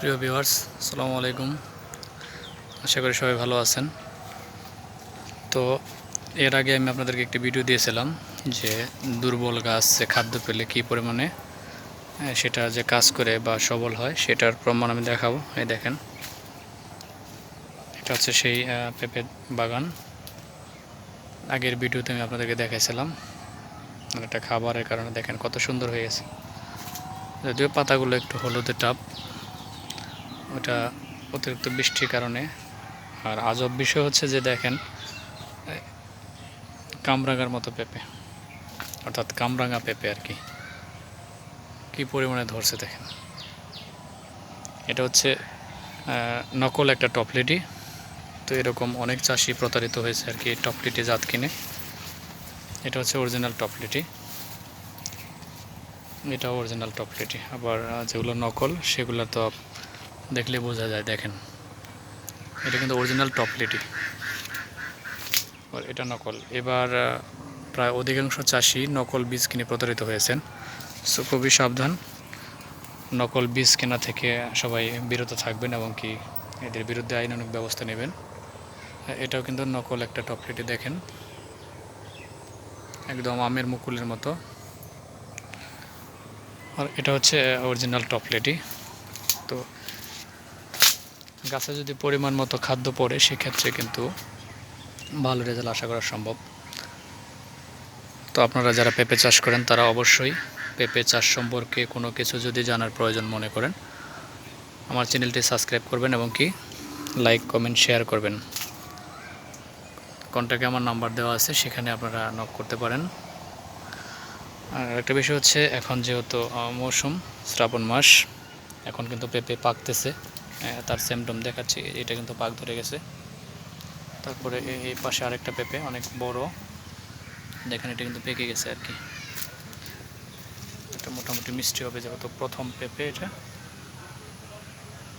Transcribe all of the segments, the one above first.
প্রিয় ভিউয়ার্স, আসসালামু আলাইকুম। আশা করি সবাই ভালো আছেন। তো এর আগে আমি আপনাদেরকে একটি ভিডিও দিয়েছিলাম যে দুর্বল গাছ যে খাদ্য পেলে কী পরিমাণে সেটা যে কাজ করে বা সবল হয়, সেটার প্রমাণ আমি দেখাবো। এই দেখেন, এটা হচ্ছে সেই পেঁপে বাগান। আগের ভিডিওতে আমি আপনাদেরকে দেখাইছিলাম। একটা খাবারের কারণে দেখেন কত সুন্দর হয়ে গেছে। যদিও পাতাগুলো একটু হলুদে টাপ ওটা অতিরিক্ত বৃষ্টির কারণে। আর আজব বিষয় হচ্ছে যে দেখেন কামরাঙার মতো পেঁপে। অর্থাৎ কামরাঙা পেঁপে আর কি। কী পরিমাণে ধরছে দেখেন। এটা হচ্ছে নকল একটা টপলেটি তো এরকম অনেক চাষি প্রতারিত হয়েছে আর কি টপলেটি জাত কিনে। এটা হচ্ছে অরিজিনাল টপলেটি এটা অরিজিনাল টপলেটি আবার যেগুলো নকল, সেগুলো তো দেখলে বোঝা যায় দেখেন। এটা কিন্তু অরিজিনাল টপলেটি আর এটা নকল। এবার প্রায় অধিকাংশ চাষি নকল বীজ কিনে প্রতারিত হয়েছেন। সো খুবই সাবধান। নকল বীজ কেনা থেকে সবাই বিরত থাকবেন এবং কি এদের বিরুদ্ধে আইনানুক ব্যবস্থা নেবেন। হ্যাঁ, এটাও কিন্তু নকল একটা টপলেটি দেখেন। একদম আমের মুকুলের মতো। আর এটা হচ্ছে অরিজিনাল টপলেটি তো গাছে যদি পরিমাণ মতো খাদ্য পড়ে, সেক্ষেত্রে কিন্তু ভালো রেজাল্ট আশা করা সম্ভব। তো আপনারা যারা পেঁপে চাষ করেন, তারা অবশ্যই পেঁপে চাষ সম্পর্কে কোনো কিছু যদি জানার প্রয়োজন মনে করেন, আমার চ্যানেলটি সাবস্ক্রাইব করবেন এবং কি লাইক, কমেন্ট, শেয়ার করবেন। কন্ট্যাক্টে আমার নাম্বার দেওয়া আছে, সেখানে আপনারা নক করতে পারেন। আর একটা বিষয় হচ্ছে, এখন যেহেতু মৌসুম, শ্রাবণ মাস, এখন কিন্তু পেঁপে পাকতেছে। তার সিমটম দেখাচ্ছি, এটা কিন্তু পাক ধরে গেছে। তারপরে এই- পাশে আরেকটা পেঁপে, অনেক বড়। দেখেন, এটা কিন্তু পেকে গেছে আর কি। এটা মোটামুটি মিষ্টি হবে যেহেতু প্রথম পেঁপে এটা।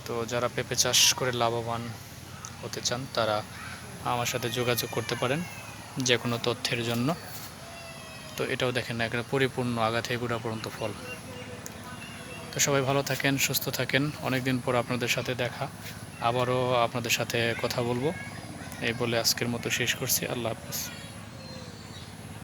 তো যারা পেঁপে চাষ করে লাভবান হতে চান, তারা আমার সাথে যোগাযোগ করতে পারেন যে কোনো তথ্যের জন্য। তো এটাও দেখেন না একটা পরিপূর্ণ আগা থেকে গোড়া পর্যন্ত ফল। তো সবাই ভালো থাকেন, সুস্থ থাকেন। অনেক দিন পর আপনাদের সাথে দেখা। আবারও আপনাদের সাথে কথা বলব। এই বলে আজকের মতো শেষ করছি। আল্লাহ হাফিজ।